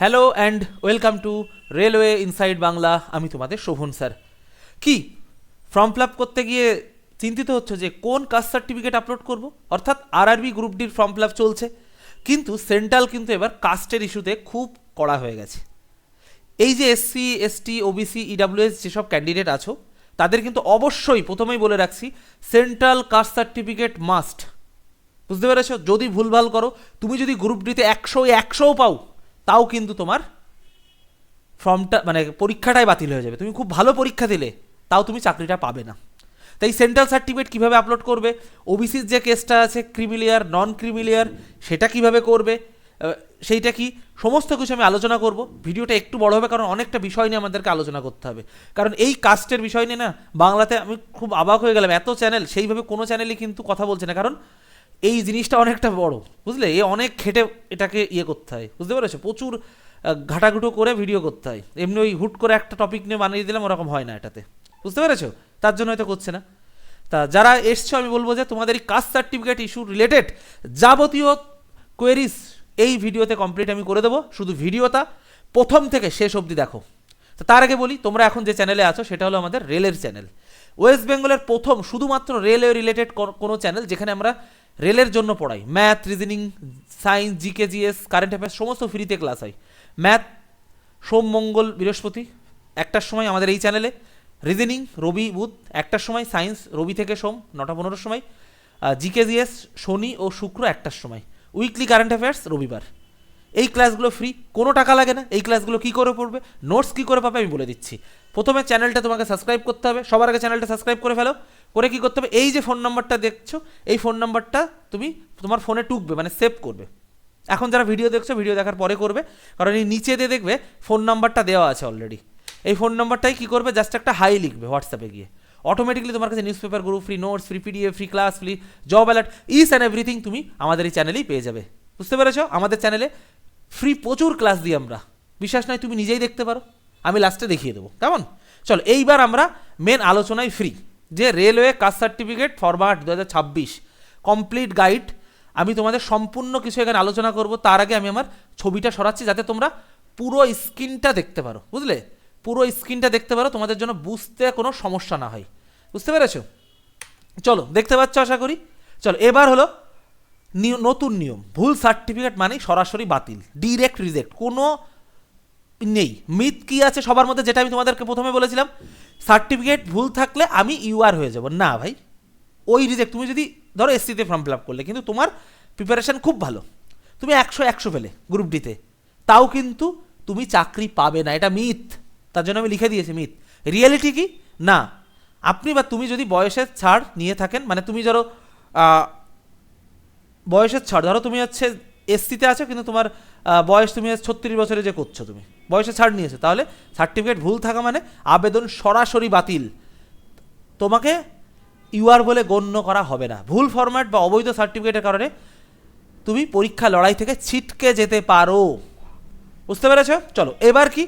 Hello and welcome to railway inside Bangla আমি তোমাদের Sovan sir. কি? ফর্ম ফিল করতে গিয়ে চিন্তিত হচ্ছে যে কোন কাস্ট সার্টিফিকেট আপলোড করব? অর্থাৎ আর আরআরবি গ্রুপ ডির ফর্ম ফিল চলছে। কিন্তু সেন্ট্রাল কিন্তু এবার কাস্টের ইস্যুতে খুব কড়া হয়ে গেছে। এই যে এসসি এসটি ওবিসি ইডাব্লিউএস যেসব ক্যান্ডিডেট আছো, তাদের কিন্তু অবশ্যই প্রথমেই বলে রাখছি সেন্ট্রাল কাস্ট সার্টিফিকেট মাস্ট বুঝতে পেরেছ? যদি ভুলভাল করো, তুমি যদি গ্রুপ ডিতে একশো একশোও পাও তাও কিন্তু তোমার ফর্মটা মানে পরীক্ষাটাই বাতিল হয়ে যাবে। তুমি খুব ভালো পরীক্ষা দিলে, তাও তুমি চাকরিটা পাবে না। তাই সেন্ট্রাল সার্টিফিকেট কীভাবে আপলোড করবে? ওবিসির যে কেসটা আছে ক্রিমিলিয়ার নন ক্রিমিলিয়ার সেটা কীভাবে করবে? সেইটা কি? সমস্ত কিছু আমি আলোচনা করব। ভিডিওটা একটু বড় হবে, কারণ অনেকটা বিষয় নিয়ে আমাদেরকে আলোচনা করতে হবে। কারণ এই কাস্টের বিষয় নিয়ে না, বাংলাতে আমি খুব অবাক হয়ে গেলাম। এত চ্যানেল সেইভাবে কোনো চ্যানেলই কিন্তু কথা বলছে না। কারণ এই জিনিসটা অনেকটা বড়, বুঝলে? এ অনেক খেটে এটাকে ইয়ে করতে হয়, বুঝতে পেরেছ? প্রচুর ঘাটাঘুটো করে ভিডিও করতে হয়। এমনি ওই হুট করে একটা টপিক নিয়ে বানিয়ে দিলাম, ওরকম হয় না এটাতে, বুঝতে পেরেছ? তার জন্য হয়তো করছে না। তা যারা এসছো, আমি বলব যে তোমাদের এই কাস্ট সার্টিফিকেট ইস্যু রিলেটেড যাবতীয় কোয়েরিজ এই ভিডিওতে কমপ্লিট আমি করে দেবো। শুধু ভিডিওটা প্রথম থেকে শেষ অবধি দেখো। তো তার আগে বলি, তোমরা এখন যে চ্যানেলে আছো, সেটা হলো আমাদের রেলের চ্যানেল ওয়েস্ট বেঙ্গলের প্রথম, শুধুমাত্র রেলওয়ে রিলেটেড কোনো চ্যানেল যেখানে আমরা রেলের জন্য পড়াই। Math reasoning science GK GS current affairs সমস্ত ফ্রিতে ক্লাস হয়। ম্যাথ সোম, মঙ্গল, বৃহস্পতি, একটার সময় আমাদের এই চ্যানেলে রিজনিং রবি, বুধ, একটার সময় সায়েন্স রবি থেকে সোম, নটা, পনেরোর সময়। জিকে জিএস শনি ও শুক্র একটার সময়। উইকলি কারেন্ট অ্যাফেয়ার্স রবিবার। এই ক্লাসগুলো ফ্রি কোনো টাকা লাগে না। এই ক্লাসগুলো কী করে পড়বে? নোটস কী করে পাবে আমি বলে দিচ্ছি। প্রথমে চ্যানেলটা তোমাকে সাবস্ক্রাইব করতে হবে। সবার আগে চ্যানেলটা সাবস্ক্রাইব করে ফেলো। করে কী করতে হবে? এই যে ফোন নাম্বারটা দেখছ, এই ফোন নাম্বারটা তুমি তোমার ফোনে টুকবে মানে সেভ করবে। এখন যারা ভিডিও দেখছ ভিডিও দেখার পরে করবে। কারণ এই নিচে দিয়ে দেখবে ফোন নাম্বারটা দেওয়া আছে অলরেডি এই ফোন নাম্বারটাই কী করবে? জাস্ট একটা হাই লিখবে হোয়াটসঅ্যাপে গিয়ে। অটোমেটিকলি তোমার কাছে newspaper group free notes free PDF free class free job alert is and everything তুমি আমাদের এই চ্যানেলেই পেয়ে যাবে। বুঝতে পেরেছ? আমাদের চ্যানেলে ফ্রি প্রচুর ক্লাস দিই আমরা। বিশ্বাস নয় তুমি নিজেই দেখতে পারো। আমি লাস্টে দেখিয়ে দেবো। কেমন? চলো, এইবার আমরা মেন আলোচনায় ফ্রি যে রেলওয়ে কাস্ট সার্টিফিকেট ফরওয়ার্ড দু কমপ্লিট গাইড আমি তোমাদের সম্পূর্ণ কিছু এখানে আলোচনা করব, তার আগে আমি আমার ছবিটা সরাচ্ছি যাতে তোমরা পুরো স্ক্রিনটা দেখতে পারো, বুঝলে? পুরো স্ক্রিনটা দেখতে পারো, তোমাদের জন্য বুঝতে কোনো সমস্যা না হয়, বুঝতে পেরেছ? চলো, দেখতে পাচ্ছ আশা করি? চলো, এবার হলো নতুন নিয়ম, ভুল সার্টিফিকেট মানে সরাসরি বাতিল ডিরেক্ট রিজেক্ট কোনো নেই। মিথ কি আছে সবার মধ্যে যেটা আমি তোমাদেরকে প্রথমে বলেছিলাম? সার্টিফিকেট ভুল থাকলে আমি ইউআর হয়ে যাব। না ভাই, ওই রিজেক্ট তুমি যদি ধরো এসসিতে ফর্ম ফিল আপ করলে, কিন্তু তোমার প্রিপারেশন খুব ভালো। তুমি একশো একশো পেলে গ্রুপ ডিতে তাও কিন্তু তুমি চাকরি পাবে না। এটা মিথ। তার জন্য আমি লিখে দিয়েছি মিথ। রিয়েলিটি কি? না। আপনি বা তুমি যদি বয়সের ছাড় নিয়ে থাকেন মানে তুমি ধরো বয়সের ছাড়, ধরো তুমি হচ্ছে এসসিতে আছো, কিন্তু তোমার বয়স তুমি ছত্রিশ বছরে যে করছ তুমি। বয়সে ছাড় নিয়েছো। তাহলে সার্টিফিকেট ভুল থাকা মানে আবেদন সরাসরি বাতিল। তোমাকে ইউআর বলে গণ্য করা হবে না। ভুল ফরম্যাট বা অবৈধ সার্টিফিকেটের কারণে তুমি পরীক্ষা লড়াই থেকে ছিটকে যেতে পারো। বুঝতে পেরেছ? চলো, এবার কি?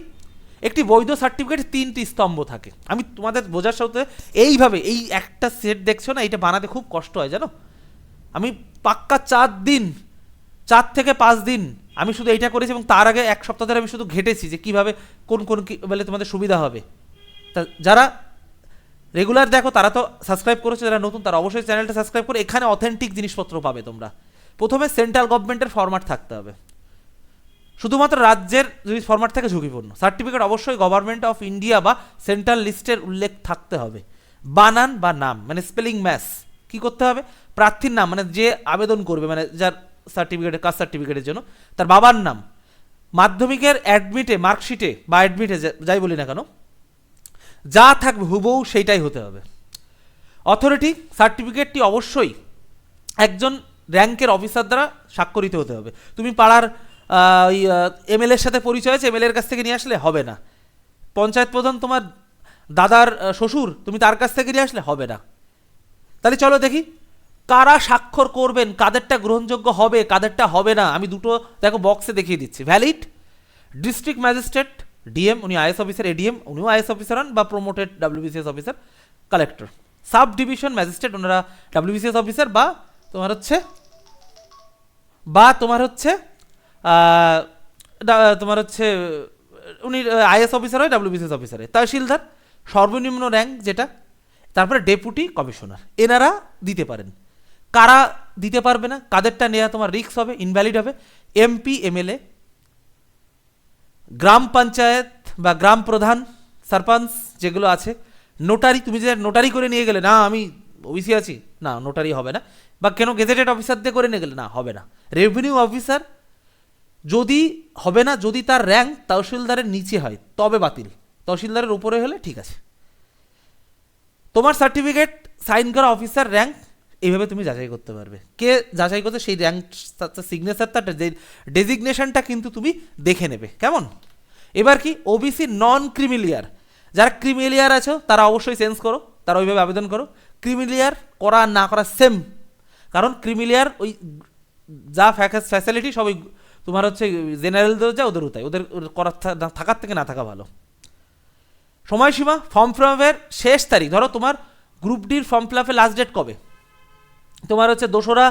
একটি বৈধ সার্টিফিকেট তিনটি স্তম্ভ থাকে। আমি তোমাদের বোঝার সাথে এইভাবে, এই একটা সেট দেখছ না, এটা বানাতে খুব কষ্ট হয়, জানো? আমি পাক্কা চার দিন চার থেকে পাঁচ দিন আমি শুধু এইটা করেছি এবং তার আগে এক সপ্তাহ ধরে আমি শুধু ঘেটেছি যে কীভাবে কোন কোন কি বলে তোমাদের সুবিধা হবে। তা যারা রেগুলার দেখো, তারা তো সাবস্ক্রাইব করেছে, যারা নতুন, তারা অবশ্যই চ্যানেলটা সাবস্ক্রাইব করে এখানে অথেন্টিক জিনিসপত্র পাবে তোমরা। প্রথমে সেন্ট্রাল গভর্নমেন্টের ফরম্যাট থাকতে হবে। শুধুমাত্র রাজ্যের যদি ফরম্যাট থাকে ঝুঁকিপূর্ণ। সার্টিফিকেট অবশ্যই গভর্নমেন্ট অফ ইন্ডিয়া বা সেন্ট্রাল লিস্টের উল্লেখ থাকতে হবে। বানান বা নাম মানে স্পেলিং ম্যাস কি করতে হবে? প্রার্থীর নাম মানে যে আবেদন করবে মানে যার সার্টিফিকেটের কাস্ট সার্টিফিকেটের জন্য। তার বাবার নাম। মাধ্যমিকের অ্যাডমিটে মার্কশিটে বা অ্যাডমিটে যাই বলি না কেন, যা থাকবে হুবহু সেইটাই হতে হবে। অথরিটি সার্টিফিকেটটি অবশ্যই একজন র্যাঙ্কের অফিসার দ্বারা স্বাক্ষরিত হতে হবে। তুমি পাড়ার ওই এমএলএর সাথে পরিচয় আছে এমএলএর কাছ থেকে নিয়ে আসলে হবে না। পঞ্চায়েত প্রধান তোমার দাদার শ্বশুর, তুমি তার কাছ থেকে নিয়ে আসলে হবে না। তাহলে চলো দেখি কারা স্বাক্ষর করবেন? কাদেরটা গ্রহণযোগ্য হবে, কাদেরটা হবে না? আমি দুটো, দেখো বক্সে দেখিয়ে দিচ্ছি। ভ্যালিড ডিস্ট্রিক্ট ম্যাজিস্ট্রেট ডিএম উনি আইএস অফিসার এডিএম উনিও আইএস অফিসার হন বা promoted WBCS officer collector sub division magistrate ওনারা ডাব্লিউবিসিএস অফিসার বা তোমার হচ্ছে, বা তোমার হচ্ছে তোমার হচ্ছে, উনি আইএস অফিসার হয় ডাব্লিউবিসিএস অফিসার হয়। তহসিলদার সর্বনিম্ন র্যাঙ্ক যেটা, তারপরে ডেপুটি কমিশনার এনারা দিতে পারেন। কারা দিতে পারবে না? কাদেরটা নেওয়া তোমার রিস্ক হবে ইনভ্যালিড হবে? এমপি এমএলএ গ্রাম পঞ্চায়েত বা গ্রাম প্রধান, সারপঞ্চ যেগুলো আছে নোটারি তুমি যে নোটারি করে নিয়ে গেলে, না, আমি ওবিসি আছি, না নোটারি হবে না। বা কেন গেজেটেড অফিসার দিয়ে করে নিয়ে গেলে, না, হবে না। রেভিনিউ অফিসার যদি হবে না, যদি তার র্যাঙ্ক তহসিলদারের নিচে হয়, তবে বাতিল। তহসিলদারের উপরে হলে ঠিক আছে। তোমার সার্টিফিকেট সাইন করা অফিসার র্যাঙ্ক এইভাবে তুমি যাচাই করতে পারবে। কে যাচাই করতে সেই র্যাঙ্ক সিগনেচারটা ডেজিগনেশনটা কিন্তু তুমি দেখে নেবে। কেমন? এবার কি ওবিসি নন ক্রিমিলিয়ার যারা ক্রিমিলিয়ার আছো, তারা অবশ্যই চেঞ্জ করো, তারা ওইভাবে আবেদন করো। ক্রিমিলিয়ার করা না করা সেম কারণ ক্রিমিলিয়ার ওই যা ফ্যাসিলিটি সবই তোমার হচ্ছে জেনারেলদের যা ওদের তাই। ওদের করার থাকার থেকে না থাকা ভালো। সময়সীমা ফর্ম ফিল শেষ তারিখ। ধরো তোমার গ্রুপ ডির ফর্ম ফিল লাস্ট ডেট কবে? তোমার হচ্ছে দোসরা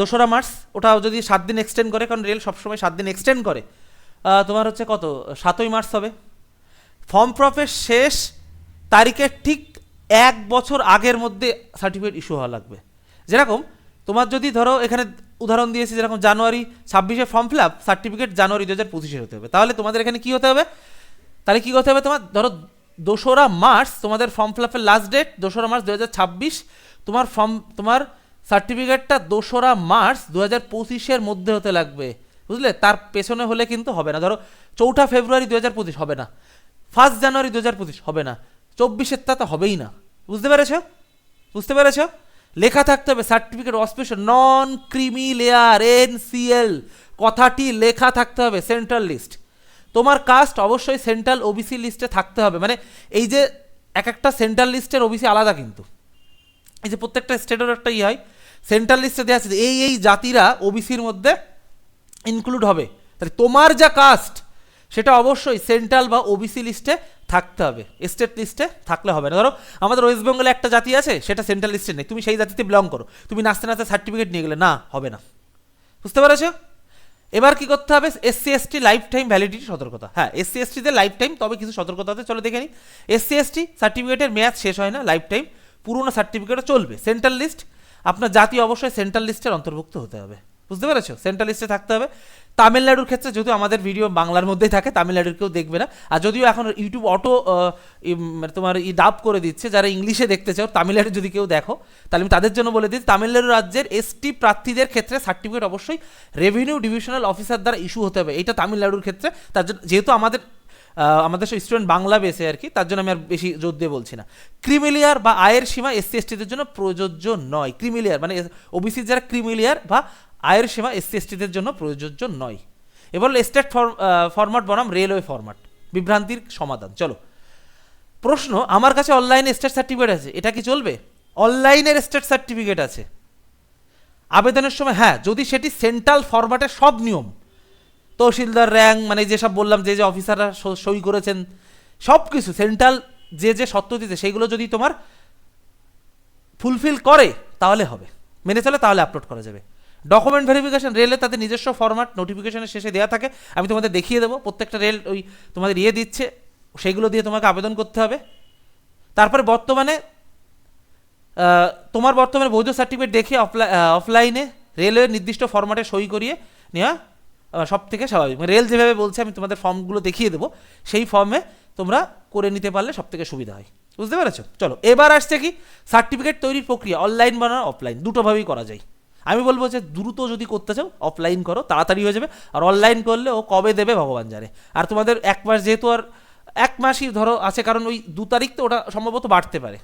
দোসরা মার্চ, ওটা যদি সাত দিন এক্সটেন্ড করে, কারণ রেল সবসময় সাত দিন এক্সটেন্ড করে তোমার হচ্ছে কত? সাতই মার্চ হবে। ফর্ম প্রপের শেষ তারিখের ঠিক এক বছর আগের মধ্যে সার্টিফিকেট ইস্যু হওয়া লাগবে। যেরকম তোমার যদি ধরো, এখানে উদাহরণ দিয়েছি, যেরকম জানুয়ারি ছাব্বিশে form fill up certificate January দু হাজার পঁচিশে হতে হবে। তাহলে তোমাদের এখানে কী হতে হবে? তাহলে কী করতে হবে তোমার? ধরো দোসরা মার্চ তোমাদের ফর্ম ফিল আপের লাস্ট ডেট দোসরা মার্চ দু হাজার ছাব্বিশ তোমার ফর্ম, তোমার সার্টিফিকেটটা দোসরা মার্চ দু হাজার পঁচিশের মধ্যে হতে লাগবে। বুঝলে? তার পেছনে হলে কিন্তু হবে না। ধরো, চৌঠা ফেব্রুয়ারি দু হাজার পঁচিশ হবে না। ফার্স্ট জানুয়ারি দু হাজার পঁচিশ হবে না। চব্বিশের তা তো হবেই না। বুঝতে পেরেছ? বুঝতে পেরেছ? লেখা থাকতে হবে, সার্টিফিকেট অসপেশন নন ক্রিমি লেয়ার এনসিএল কথাটি লেখা থাকতে হবে সেন্ট্রাল লিস্ট তোমার কাস্ট অবশ্যই সেন্ট্রাল ওবিসি লিস্টে থাকতে হবে। মানে এই যে এক একটা সেন্ট্রাল লিস্টের ওবিসি আলাদা কিন্তু। এই যে প্রত্যেকটা স্টেটের একটা ই হয়। সেন্ট্রাল লিস্টে দেওয়া আছে এই এই জাতিরা ওবিসির মধ্যে ইনক্লুড হবে। তাহলে তোমার যা কাস্ট সেটা অবশ্যই সেন্ট্রাল বা ওবিসি লিস্টে থাকতে হবে। স্টেট লিস্টে থাকলে হবে না। ধরো, আমাদের ওয়েস্ট বেঙ্গলে একটা জাতি আছে, সেটা সেন্ট্রাল লিস্টে নেই। তুমি সেই জাতিতে বিলং করো। তুমি নাচতে নাচতে সার্টিফিকেট নিয়ে গেলে, না, হবে না। বুঝতে পেরেছ? এবার কি করতে হবে? SC ST life time validity সতর্কতা। হ্যাঁ এসসি এসটিতে লাইফ টাইম তবে কিছু সতর্কতা আছে। চলো দেখে নিই এসসি এসটি সার্টিফিকেটের মেয়াদ শেষ হয় না লাইফ টাইম পুরোনো সার্টিফিকেটও চলবে। সেন্ট্রাল লিস্ট আপনার জাতি অবশ্যই সেন্ট্রাল লিস্টের অন্তর্ভুক্ত হতে হবে। বুঝতে পেরেছ? সেন্ট্রাল লিস্টে থাকতে হবে। তামিলনাড়ুর ক্ষেত্রে যদিও আমাদের ভিডিও বাংলার মধ্যেই থাকে, তামিলনাড়ুর কেউ দেখবে না। আর যদিও এখন ইউটিউব অটো তোমার ই ডাব করে দিচ্ছে, যারা ইংলিশে দেখতে চাও, তামিলনাড়ু যদি কেউ দেখো, তাহলে আমি তাদের জন্য বলে দিই তামিলনাড়ু রাজ্যের এসটি প্রার্থীদের ক্ষেত্রে সার্টিফিকেট অবশ্যই রেভিনিউ ডিভিশনাল অফিসার দ্বারা ইস্যু হতে হবে। এটা তামিলনাড়ুর ক্ষেত্রে, তার জন্য যেহেতু আমাদের আমাদের স্টুডেন্ট বাংলা বেসে আর কি, তার জন্য আমি আর বেশি জোর দিয়ে বলছি না। ক্রিমিলিয়ার বা আয়ের সীমা এসসি এসটিদের জন্য প্রযোজ্য নয়। ক্রিমিলিয়ার মানে ওবিসি যারা ক্রিমিলিয়ার বা আয়ের সীমা এসসি এসটিদের জন্য প্রযোজ্য নয়। এবার স্টেট ফরম্যাট বনাম রেলওয়ে ফরম্যাট বিভ্রান্তির সমাধান। চলো। প্রশ্ন, আমার কাছে অনলাইনে স্টেট সার্টিফিকেট আছে, এটা কি চলবে? অনলাইনের স্টেট সার্টিফিকেট আছে। আবেদনের সময় হ্যাঁ যদি সেটি সেন্ট্রাল ফরম্যাটের সব নিয়ম তহসিলদার র্যাঙ্ক মানে যেসব বললাম, যে যে অফিসাররা সই করেছেন সব কিছু সেন্ট্রাল যে যে সত্য দিতে সেইগুলো যদি তোমার ফুলফিল করে, তাহলে হবে। মেনে চলে, তাহলে আপলোড করা যাবে। ডকুমেন্ট ভেরিফিকেশন রেলে তাদের নিজস্ব ফরম্যাট নোটিফিকেশনের শেষে দেওয়া থাকে। আমি তোমাদের দেখিয়ে দেবো, প্রত্যেকটা রেল ওই তোমাদের ইয়ে দিচ্ছে সেইগুলো দিয়ে তোমাকে আবেদন করতে হবে। তারপরে বর্তমানে তোমার বর্তমানে বৈধ সার্টিফিকেট দেখে অফলাইনে রেলওয়ের নির্দিষ্ট ফরম্যাটে সই করিয়ে নেওয়া সব থেকে স্বাভাবিক। মানে রেল যেভাবে বলছে, আমি তোমাদের ফর্মগুলো দেখিয়ে দেবো, সেই ফর্মে তোমরা করে নিতে পারলে সব থেকে সুবিধা হয়। বুঝতে পেরেছ? চলো, এবার আসছে কি? সার্টিফিকেট তৈরির প্রক্রিয়া অনলাইন বানানো অফলাইন দুটোভাবেই করা যায়। আমি বলব যে দ্রুত যদি করতে চাও অফলাইন করো, তাড়াতাড়ি হয়ে যাবে। আর অনলাইন করলে ও কবে দেবে, ভগবান জানে। আর তোমাদের এক মাস যেহেতু আর এক মাসই ধরো আছে, কারণ ওই দু তারিখ তো ওটা সম্ভবত বাড়তে পারে।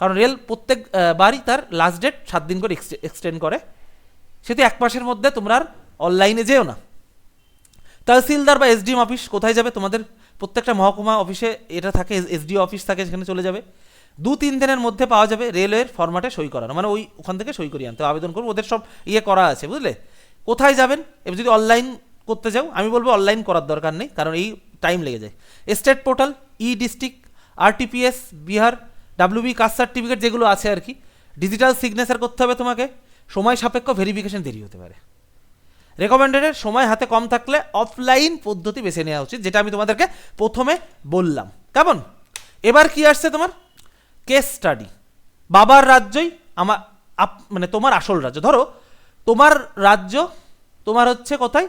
কারণ রেল প্রত্যেক বারই তার লাস্ট ডেট সাত দিন করে এক্সটেন্ড করে। সেহেতু এক মাসের মধ্যে তোমরা আর অনলাইনে যেও না। তহসিলদার বা এসডিএম অফিস কোথায় যাবে? তোমাদের প্রত্যেকটা মহকুমা অফিসে এটা থাকে এসডিও অফিস থাকে সেখানে চলে যাবে। দু তিন দিনের মধ্যে পাওয়া যাবে রেলওয়ের ফরম্যাটে সই করানো মানে ওই ওখান থেকে সই করিয়ে আনতে আবেদন করব, ওদের সব ইয়ে করা আছে, বুঝলে? কোথায় যাবেন? এবার যদি অনলাইন করতে যাও, আমি বলব অনলাইন করার দরকার নেই, কারণ এই টাইম লেগে যায়। State portal e district RTPS Bihar WB caste certificate যেগুলো আছে আর কি ডিজিটাল সিগনেচার করতে হবে তোমাকে, সময় সাপেক্ষ ভেরিফিকেশন দেরি হতে পারে। রেকমেন্ডেডের সময় হাতে কম থাকলে অফলাইন পদ্ধতি বেছে নেওয়া উচিত, যেটা আমি তোমাদেরকে প্রথমে বললাম। কেমন? এবার কি আসছে তোমার? কেস স্টাডি বাবার রাজ্যই আমার আপ- মানে তোমার আসল রাজ্য। ধরো, তোমার রাজ্য, তোমার হচ্ছে কোথায়?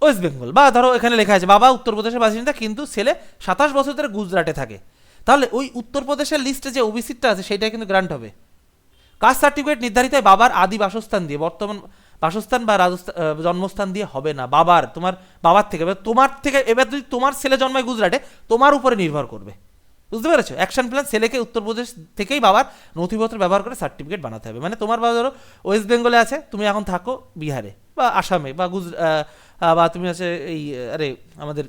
ওয়েস্ট বেঙ্গল বা ধরো, এখানে লেখা আছে, বাবা উত্তরপ্রদেশের বাসিন্দা, কিন্তু ছেলে সাতাশ বছর ধরে গুজরাটে থাকে। তাহলে ওই উত্তরপ্রদেশের লিস্টে যে ওবিসিটা আছে সেটা কিন্তু গ্রান্ট হবে। কাস্ট সার্টিফিকেট নির্ধারিত হয় বাবার আদি বাসস্থান দিয়ে বর্তমান বাসস্থান বা জন্মস্থান দিয়ে হবে না। বাবার তোমার বাবার থেকে এবার তোমার থেকে এবার যদি তোমার ছেলে জন্মায় গুজরাটে তোমার উপরে নির্ভর করবে। বুঝতে পেরেছ? অ্যাকশন প্ল্যান ছেলেকে উত্তরপ্রদেশ থেকেই বাবার নথিপত্র ব্যবহার করে সার্টিফিকেট বানাতে হবে। মানে তোমার বাবা ধরো ওয়েস্ট বেঙ্গলে আছে তুমি এখন থাকো বিহারে বা আসামে বা গুজ আহ, আহ, বা তুমি আছে এই আরে আমাদের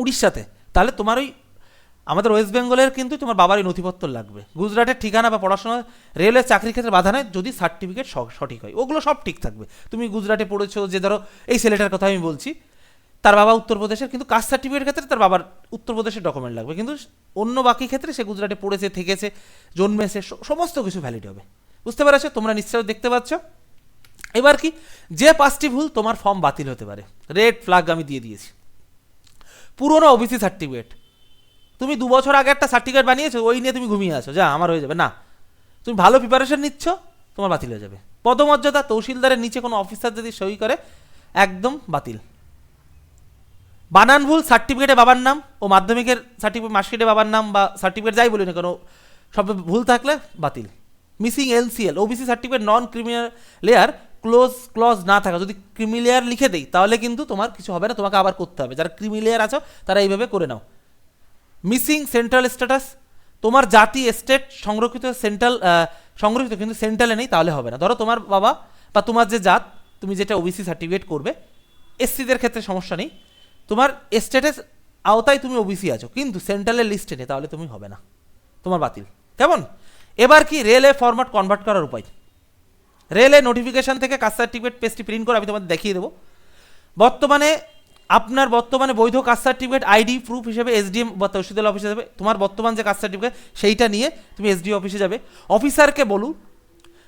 উড়িষ্যাতে তাহলে তোমার ওই আমাদের ওয়েস্ট বেঙ্গলের কিন্তু তোমার বাবারই নথিপত্র লাগবে। গুজরাটের ঠিকানা বা পড়াশোনা রেলের চাকরির ক্ষেত্রে বাধা নেই যদি সার্টিফিকেট সঠিক হয়। ওগুলো সব ঠিক থাকবে। তুমি গুজরাটে পড়েছো যে ধরো, এই ছেলেটার কথা আমি বলছি, তার বাবা উত্তরপ্রদেশের, কিন্তু কাস্ট সার্টিফিকেটের ক্ষেত্রে তার বাবার উত্তরপ্রদেশের ডকুমেন্ট লাগবে। কিন্তু অন্য বাকি ক্ষেত্রে সে গুজরাটে পড়েছে, থেকেছে, জন্মেছে সমস্ত কিছু ভ্যালিড হবে। বুঝতে পেরেছ? তোমরা নিশ্চয়ই দেখতে পাচ্ছ। এবার কি? যে পাঁচটি ভুল তোমার ফর্ম বাতিল হতে পারে। রেড ফ্ল্যাগ আমি দিয়ে দিয়েছি। পুরনো ওবিসি সার্টিফিকেট তুমি দু বছর আগে একটা সার্টিফিকেট বানিয়েছো, ওই নিয়ে তুমি ঘুমিয়ে আছো, যা, আমার হয়ে যাবে। না, তুমি ভালো প্রিপারেশন নিচ্ছ, তোমার বাতিল হয়ে যাবে। পদমর্যাদা তহসিলদারের নিচে কোনো অফিসার যদি সই করে, একদম বাতিল। বানান ভুল সার্টিফিকেটে বাবার নাম ও মাধ্যমিকের সার্টিফিকেট মার্কশিটে বাবার নাম বা সার্টিফিকেট যাই বলি না কেন, সব ভুল থাকলে বাতিল। Missing LCL OBC certificate non criminal layer close clause না থাকা। যদি ক্রিমিলেয়ার লিখে দেই, তাহলে কিন্তু তোমার কিছু হবে না, তোমাকে আবার করতে হবে। যারা ক্রিমিলেয়ার আছো, তারা এইভাবে করে নাও। মিসিং সেন্ট্রাল স্ট্যাটাস তোমার জাতি স্টেট সংরক্ষিত সেন্ট্রাল সংরক্ষিত, কিন্তু সেন্ট্রালে নেই, তাহলে হবে না। ধরো তোমার বাবা বা তোমার যে জাত, তুমি যেটা ওবিসি সার্টিফিকেট করবে এসসিদের ক্ষেত্রে সমস্যা নেই। তোমার স্টেটের আওতায় তুমি ওবিসি আছো, কিন্তু সেন্ট্রালের লিস্টে নেই, তাহলে তুমি হবে না। তোমার বাতিল। কেমন? এবার কি রেলে ফরম্যাট কনভার্ট করার উপায়? রেলে নোটিফিকেশান থেকে কাস্ট সার্টিফিকেট পেজটি প্রিন্ট করে আমি তোমাদের দেখিয়ে দেবো। বর্তমানে আপনার বর্তমানে বৈধ কাস্ট সার্টিফিকেট, আইডি, প্রুফ হিসেবে এসডিএম বা তহসিলদার অফিসে যাবে। তোমার বর্তমান যে কাস্ট সার্টিফিকেট, সেইটা নিয়ে তুমি এসডিও অফিসে যাবে। অফিসারকে বলুন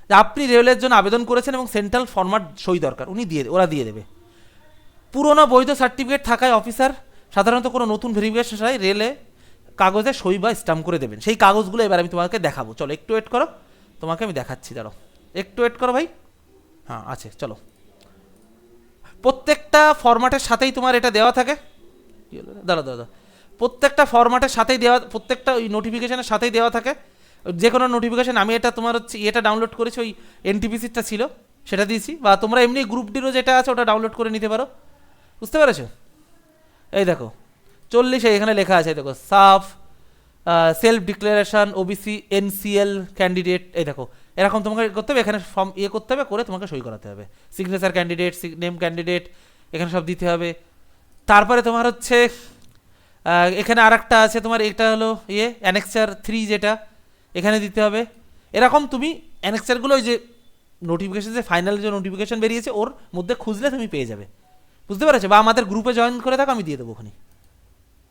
যে আপনি রেলের জন্য আবেদন করেছেন এবং সেন্ট্রাল ফরম্যাট সই দরকার। উনি দিয়ে ওরা দিয়ে দেবে। পুরনো বৈধ সার্টিফিকেট থাকায় অফিসার সাধারণত কোনো নতুন ভেরিফিকেশন ছাড়াই রেলে কাগজে সই বা স্টাম্প করে দেবেন। সেই কাগজগুলো এবার আমি তোমাকে দেখাবো। চলো, একটু ওয়েট করো। তোমাকে আমি দেখাচ্ছি দাঁড়ো একটু ওয়েট করো ভাই। হ্যাঁ আছে, চলো। প্রত্যেকটা ফরম্যাটের সাথেই তোমার এটা দেওয়া থাকে। দাঁড়া দাঁড়া। প্রত্যেকটা ফরম্যাটের সাথেই দেওয়া, প্রত্যেকটা ওই নোটিফিকেশনের সাথেই দেওয়া থাকে। যে কোনো নোটিফিকেশান আমি এটা তোমার হচ্ছে, এটা ডাউনলোড করেছি, ওই এনটিপিসিটা ছিল, সেটা দিয়েছি। বা তোমরা এমনি গ্রুপ ডিরও যেটা আছে, ওটা ডাউনলোড করে নিতে পারো। বুঝতে পেরেছ? এই দেখো, চল্লিশে এখানে লেখা আছে দেখো, সাফ self declaration OBC NCL candidate এই দেখো এরকম তোমাকে করতে হবে, এখানে ফর্ম ইয়ে করতে হবে, করে তোমাকে সই করাতে হবে। সিগনেচার ক্যান্ডিডেট নেম ক্যান্ডিডেট এখানে সব দিতে হবে। তারপরে তোমার হচ্ছে এখানে আর একটা আছে তোমার, এটা হলো ইয়ে অ্যানেক্সার থ্রি যেটা, এখানে দিতে হবে। এরকম তুমি অ্যানেক্সারগুলো ওই যে নোটিফিকেশন যে ফাইনাল যে নোটিফিকেশন বেরিয়েছে, ওর মধ্যে খুঁজলে তুমি পেয়ে যাবে। বুঝতে পেরেছ? বা আমাদের গ্রুপে জয়েন করে থাকো, আমি দিয়ে দেবো ওখানে।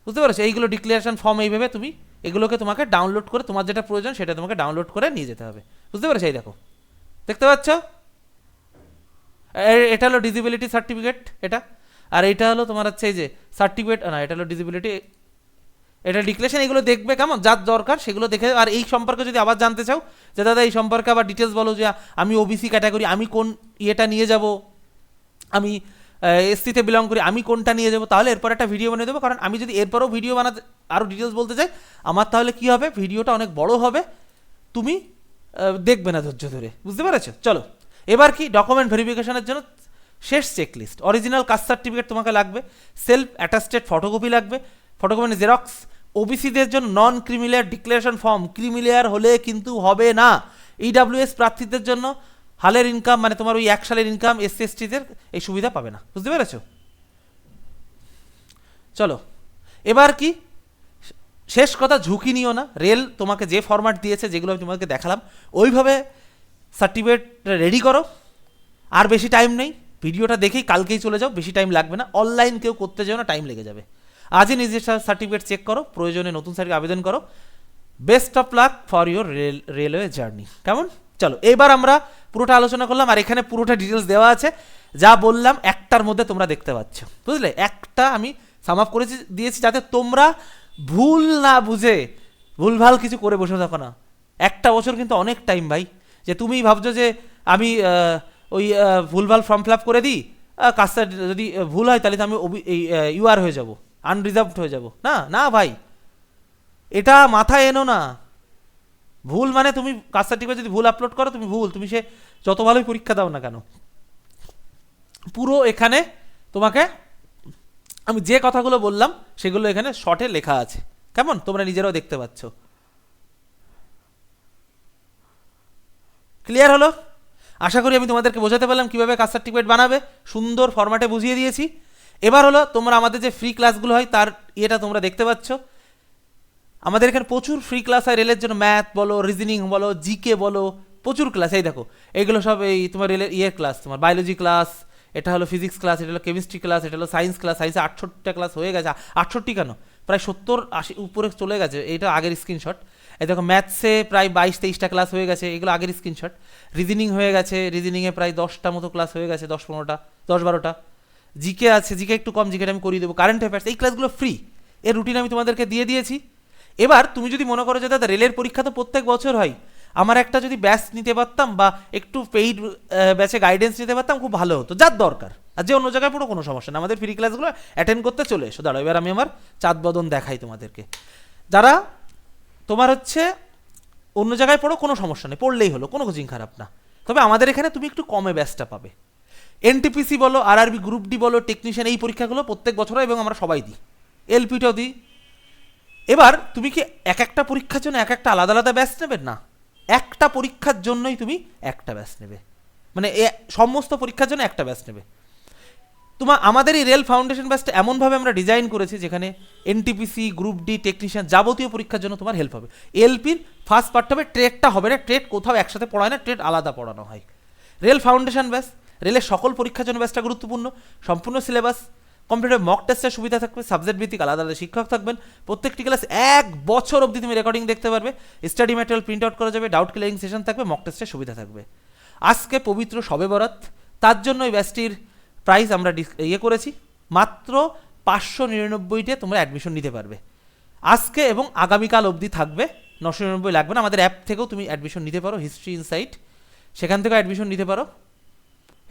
বুঝতে পেরেছ? এইগুলো ডিক্লারেশন ফর্ম এইভাবে তুমি এগুলোকে তোমাকে ডাউনলোড করে তোমার যেটা প্রয়োজন সেটা তোমাকে ডাউনলোড করে নিয়ে যেতে হবে। বুঝতে পেরেছ? এই দেখো। দেখতে পাচ্ছ? এটা হলো ডিসিবিলিটি সার্টিফিকেট এটা। আর এটা হলো তোমার হচ্ছে এই যে সার্টিফিকেট না, এটা হলো ডিসিবিলিটি এটা ডিক্লেশন এগুলো দেখবে কেমন? যার দরকার সেগুলো দেখে, আর এই সম্পর্কে যদি আবার জানতে চাও, যে দাদা, এই সম্পর্কে আবার ডিটেলস বলো যে আমি ওবিসি ক্যাটাগরি আমি কোন ইয়েটা নিয়ে যাব? আমি এসসিতে বিলং করি, আমি কোনটা নিয়ে যাব? তাহলে এরপর একটা ভিডিও বানিয়ে দেবো। কারণ আমি যদি এরপরও ভিডিও বানাতে আরও ডিটেলস বলতে চাই। আমার তাহলে কি হবে? ভিডিওটা অনেক বড় হবে। তুমি দেখবে না ধৈর্য ধরে। বুঝতে পেরেছ? চলো। এবার কি? ডকুমেন্ট ভেরিফিকেশনের জন্য শেষ চেকলিস্ট অরিজিনাল কাস্ট সার্টিফিকেট তোমাকে লাগবে। সেলফ অ্যাটাস্টেড ফটোকপি লাগবে। ফটোকপি জেরক্স ওবিসিদের জন্য non creamy layer declaration form creamy layer হলে কিন্তু হবে না। ইডাব্লিউএস প্রার্থীদের জন্য হালের ইনকাম মানে তোমার ওই এক সালের ইনকাম এসসি এসটিদের এই সুবিধা পাবে না। বুঝতে পেরেছ? চলো। এবার কি? শেষ কথা, ঝুঁকি নিও না। রেল তোমাকে যে ফরম্যাট দিয়েছে, যেগুলো আমি তোমাকে দেখালাম, ওইভাবে সার্টিফিকেট রেডি করো। আর বেশি টাইম নেই। ভিডিওটা দেখেই কালকেই চলে যাও, বেশি টাইম লাগবে না। অনলাইন কেউ করতে যাও না টাইম লেগে যাবে। আজই নিজের সার্টিফিকেট চেক করো, প্রয়োজনে নতুন সার্টিফিকেট আবেদন করো। Best of luck for your rail railway journey কেমন? চলো, এবার আমরা পুরোটা আলোচনা করলাম, আর এখানে পুরোটা ডিটেলস দেওয়া আছে। যা বললাম, একটার মধ্যে তোমরা দেখতে পাচ্ছ। বুঝলে? একটা আমি সাম আপ করেছি, দিয়েছি যাতে তোমরা ভুল না বুঝে ভুলভাল কিছু করে বসে থাকো না। একটা বছর কিন্তু অনেক টাইম ভাই। যে তুমি ভাবছ যে আমি ওই ভুলভাল ফর্ম ফিল করে দিই কাজটা যদি ভুল হয় তাহলে তো আমি ইউআর হয়ে যাব আনরিজার্ভড হয়ে যাব। না না ভাই। এটা মাথায় এনো না। ভুল মানে তুমি কাস্ট সার্টিফিকেট যদি ভুল আপলোড করো, তুমি ভুল। তুমি সে যত ভালোই পরীক্ষা দাও না কেন। পুরো এখানে তোমাকে আমি যে কথাগুলো বললাম, সেগুলো এখানে শর্টে লেখা আছে। কেমন? তোমরা নিজেরাও দেখতে পাচ্ছ। ক্লিয়ার হলো? আশা করি আমি তোমাদেরকে বোঝাতে পারলাম কীভাবে কাস্ট সার্টিফিকেট বানাবে। সুন্দর ফরম্যাটে বুঝিয়ে দিয়েছি। এবার হলো, তোমরা আমাদের যে ফ্রি ক্লাসগুলো হয়, তার ইয়েটা তোমরা দেখতে পাচ্ছ। আমাদের এখানে প্রচুর ফ্রি ক্লাস হয়, রেলের জন্য ম্যাথ বলো রিজনিং বলো জিকে বলো, প্রচুর ক্লাস এই দেখো, এগুলো সব এই তোমার রেলের ইয়ে ক্লাস তোমার বায়োলজি ক্লাস এটা হলো ফিজিক্স ক্লাস এটা হলো কেমিস্ট্রি ক্লাস এটা হলো সায়েন্স ক্লাস সায়েন্সে আটষট্টিটা ক্লাস হয়ে গেছে। আটষট্টি কেন? প্রায় সত্তর আশি উপরে চলে গেছে, এটা আগের স্ক্রিনশট এই দেখো ম্যাথসে প্রায় বাইশ তেইশটা ক্লাস হয়ে গেছে, এগুলো আগের স্ক্রিনশট রিজনিং হয়ে গেছে রিজনিংয়ে প্রায় দশটা মতো ক্লাস হয়ে গেছে, দশ পনেরোটা, দশ বারোটা। জিকে আছে জিকে একটু কম জিকেটা আমি করিয়ে দেবো। কারেন্ট অ্যাফেয়ার্স এই ক্লাসগুলো ফ্রি এর রুটিন আমি তোমাদেরকে দিয়ে দিয়েছি। এবার তুমি যদি মনে করো যে, দাদা, রেলের পরীক্ষা তো প্রত্যেক বছর হয় আমার একটা যদি ব্যাচ নিতে পারতাম বা একটু পেইড ব্যাচে গাইডেন্স নিতে পারতাম, খুব ভালো হতো। যার দরকার। আর যে অন্য জায়গায় পুরো কোনো সমস্যা না আমাদের ফ্রি ক্লাসগুলো অ্যাটেন্ড করতে চলে এসো। দাঁড়াও, এবার আমি আমার চাঁদ বদন দেখাই তোমাদেরকে। যারা তোমার হচ্ছে অন্য জায়গায় পড়ো কোনো সমস্যা নেই। পড়লেই হলো, কোনো কোচিং খারাপ না। তবে আমাদের এখানে তুমি একটু কমে ব্যাচটা পাবে। এনটিপিসি বলো আরআরবি গ্রুপ ডি বলো টেকনিশিয়ান এই পরীক্ষাগুলো প্রত্যেক বছর এবং আমরা সবাই দিই। এলপিটাও দিই। এবার তুমি কি এক একটা পরীক্ষার জন্য এক একটা আলাদা আলাদা ব্যাচ নেবে না? একটা পরীক্ষার জন্যই তুমি একটা ব্যাচ নেবে। মানে এ সমস্ত পরীক্ষার জন্য একটা ব্যাচ নেবে। তোমার আমাদের এই রেল ফাউন্ডেশন ব্যাচটা এমনভাবে আমরা ডিজাইন করেছি যেখানে এনটিপিসি গ্রুপ ডি টেকনিশিয়ান যাবতীয় পরীক্ষার জন্য তোমার হেল্প হবে। এলপির ফার্স্ট পার্ট হবে ট্রেডটা হবে না ট্রেড কোথাও একসাথে পড়ায় না ট্রেড আলাদা পড়ানো হয়। রেল ফাউন্ডেশন ব্যাচ রেলের সকল পরীক্ষার জন্য ব্যাচটা গুরুত্বপূর্ণ, সম্পূর্ণ সিলেবাস কম্পিউটার মক টেস্টের সুবিধা থাকবে সাবজেক্ট ভিত্তিক আলাদা আলাদা শিক্ষক থাকবেন। প্রত্যেকটি ক্লাস এক বছর অবধি তুমি রেকর্ডিং দেখতে পারবে। স্টাডি ম্যাটেরিয়াল প্রিন্ট আউট করা যাবে ডাউট ক্লিয়ারিং সেশন থাকবে মক টেস্টের সুবিধা থাকবে। আজকে পবিত্র সবে বরাত, তার জন্য এই ব্যাচটির প্রাইস আমরা ইয়ে করেছি, মাত্র পাঁচশো নিরানব্বইতে তোমরা অ্যাডমিশন নিতে পারবে। আজকে এবং আগামীকাল অবধি থাকবে, নশো নিরানব্বই লাগবে না, আমাদের অ্যাপ থেকেও তুমি অ্যাডমিশন নিতে পারো হিস্ট্রি ইনসাইট সেখান থেকেও অ্যাডমিশন নিতে পারো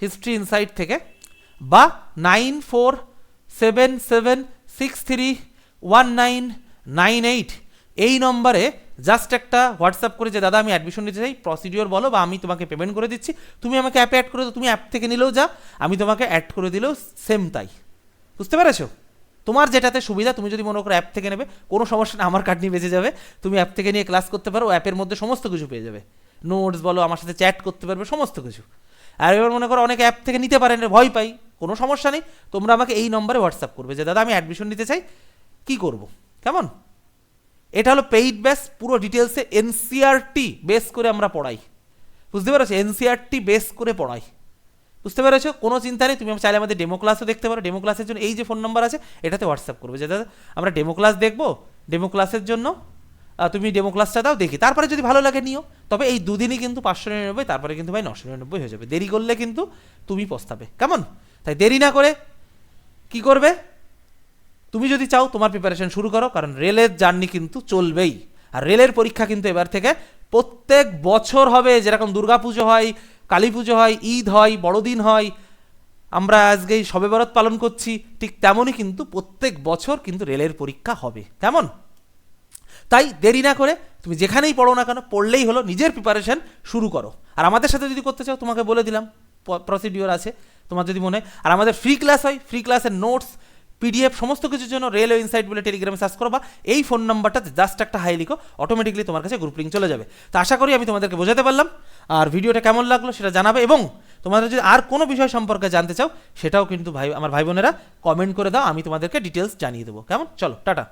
হিস্ট্রি ইনসাইট থেকে। বা nine four seven seven six three one nine nine eight এই নম্বরে জাস্ট একটা হোয়াটসঅ্যাপ করে যে, দাদা, আমি অ্যাডমিশন নিতে চাই প্রসিডিওর বলো বা আমি তোমাকে পেমেন্ট করে দিচ্ছি। তুমি আমাকে অ্যাপে অ্যাড করে দাও, তুমি অ্যাপ থেকে নিলেও যা, আমি তোমাকে অ্যাড করে দিলেও সেম তাই। বুঝতে পেরেছ? তোমার যেটাতে সুবিধা, তুমি যদি মনে করো অ্যাপ থেকে নেবে, কোনো সমস্যা না, আমার কার্ড নিয়ে বেঁচে যাবে। তুমি অ্যাপ থেকে নিয়ে ক্লাস করতে পারো অ্যাপের মধ্যে সমস্ত কিছু পেয়ে যাবে। নোটস বলো, আমার সাথে চ্যাট করতে পারবে, সমস্ত কিছু। আর এবার মনে করো অনেক অ্যাপ থেকে নিতে পারেন ভয় পাই। কোনো সমস্যা নেই। তোমরা আমাকে এই নম্বরে হোয়াটসঅ্যাপ করবে যে, দাদা, আমি অ্যাডমিশন নিতে চাই। কি করব? কেমন? এটা হলো পেইড ব্যাস পুরো ডিটেলসে এনসিআরটি বেস করে আমরা পড়াই। বুঝতে পেরেছ? এনসিআরটি বেস করে পড়াই। বুঝতে পেরেছ? কোনো চিন্তা নেই। তুমি চাইলে আমাদের ডেমো ক্লাসও দেখতে পারো। ডেমো ক্লাসের জন্য এই যে ফোন নাম্বার আছে, এটাতে হোয়াটসঅ্যাপ করবে যে, দাদা, আমরা ডেমো ক্লাস দেখব। ডেমো ক্লাসের জন্য তুমি ডেমো ক্লাসটা দাও, দেখি। তারপরে যদি ভালো লাগে, নিও। তবে এই দুদিনই কিন্তু পাঁচশো নিরানব্বই, তারপরে কিন্তু ভাই নশো নিরানব্বই হয়ে যাবে। দেরি করলে কিন্তু তুমি পস্তাবে। কেমন? তাই দেরি না করে কি করবে? তুমি যদি চাও, তোমার প্রিপারেশন শুরু করো, কারণ রেলের জার্নি কিন্তু চলবেই। আর রেলের পরীক্ষা কিন্তু এবার থেকে প্রত্যেক বছর হবে। যেরকম দুর্গাপুজো হয় কালী পুজো হয়, ঈদ হয়, বড়দিন হয়, আমরা আজকে শবে বরাত পালন করছি, ঠিক তেমনই কিন্তু প্রত্যেক বছর কিন্তু রেলের পরীক্ষা হবে। কেমন? তাই দেরি না করে তুমি যেখানেই পড়ো না কেন, পড়লেই হলো নিজের প্রিপারেশন শুরু করো। আর আমাদের সাথে যদি করতে চাও, তোমাকে বলে দিলাম প্রসিডিওর আছে, তোমার যদি মনে আর আমাদের ফ্রি ক্লাস হয় ফ্রি ক্লাসের নোটস পিডিএফ সমস্ত কিছুর জন্য রেলওয়ে ইনসাইট বলে টেলিগ্রামে সার্চ করো বা এই ফোন নাম্বারটাতে জাস্ট একটা হাই লিখো অটোমেটিকলি তোমার কাছে গ্রুপ লিঙ্ক চলে যাবে। তো আশা করি আমি তোমাদেরকে বোঝাতে পারলাম। আর ভিডিওটা কেমন লাগল সেটা জানাবে এবং তোমাদের যদি আর কোনো বিষয় সম্পর্কে জানতে চাও, সেটাও কিন্তু ভাই আমার ভাই বোনেরা কমেন্ট করে দাও, আমি তোমাদেরকে ডিটেলস জানিয়ে দেবো। কেমন? চলো, টাটা।